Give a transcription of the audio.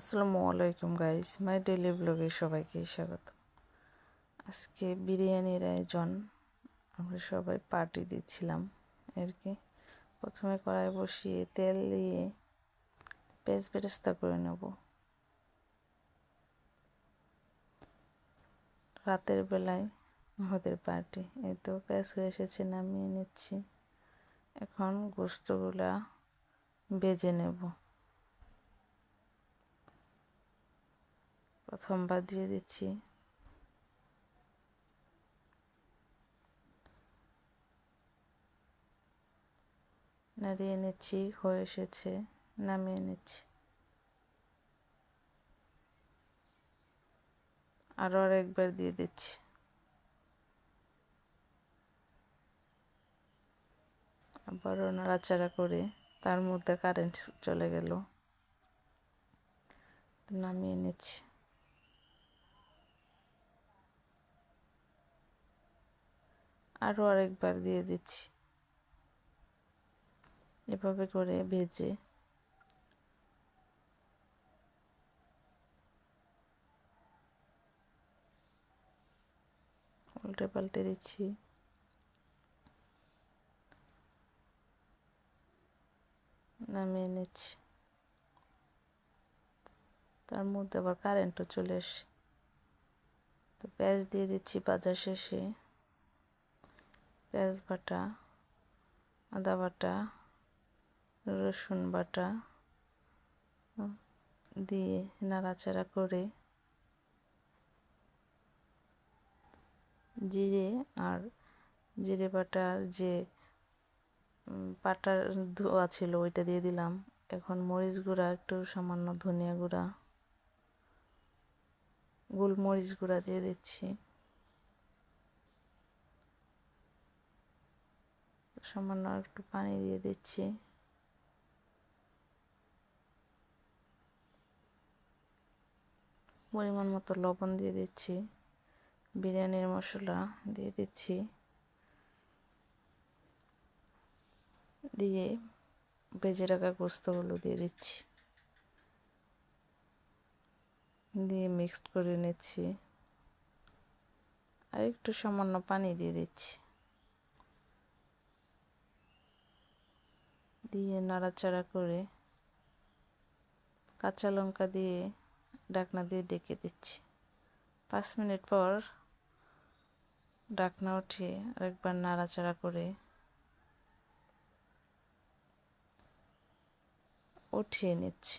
আসসালামু আলাইকুম guys my daily ব্লগে সবাইকে স্বাগত। আজকে বিরিয়ানির আয়োজন আমরা সবাই পার্টি দিচ্ছিলাম আর কি। প্রথমে কড়াই বসিয়ে তেল দিয়ে পেঁয়াজ বেরেস্তা করে নেব। রাতের বেলায় আমাদের পার্টি এই তো পেঁয়াজ হয়ে এসেছে, নামিয়ে নিচ্ছি। এখন গোস্তগুলা বেজে নেব। প্রথমবার দিয়ে দিচ্ছি। নাড়িয়ে নিচ্ছি, হয়ে এসেছে, নামিয়ে নিচ্ছি। আরও আরেকবার দিয়ে দিচ্ছি। আবারও নাড়াচাড়া করে তার মধ্যে কারেন্ট চলে গেল। নামিয়ে নিচ্ছি। আরও আরেকবার দিয়ে দিচ্ছি। এভাবে করে ভেজে। উল্টে পাল্টে দিচ্ছি। নামিয়ে নিচ্ছি। তার মধ্যে আবার কারেন্টও চলে আসে তো পেঁয়াজ দিয়ে দিচ্ছি বাজার শেষে। পেঁয়াজ বাটা, আদা বাটা, রসুন বাটা দিয়ে নাড়াচাড়া করে জিরে আর জিরে বাটার যে পাটার ধোয়া ছিল ওইটা দিয়ে দিলাম। এখন মরিচ গুঁড়া, একটু সামান্য ধনিয়া গুঁড়া, গোলমরিচ গুঁড়া দিয়ে দিচ্ছি। সামান্য একটু পানি দিয়ে দিচ্ছি। পরিমাণ মতো লবণ দিয়ে দিচ্ছি। বিরিয়ানির মশলা দিয়ে দিচ্ছি। দিয়ে ভেজে রাখা গোস্তগুলো দিয়ে দিচ্ছি। দিয়ে মিক্সড করে নিচ্ছি। আর একটু সামান্য পানি দিয়ে দিচ্ছি। দিয়ে নাড়াচাড়া করে কাঁচা লঙ্কা দিয়ে ডাকনা দিয়ে ডেকে দিচ্ছি। পাঁচ মিনিট পর ডাকনা উঠিয়ে আরেকবার নাড়াচাড়া করে উঠিয়ে নিচ্ছি।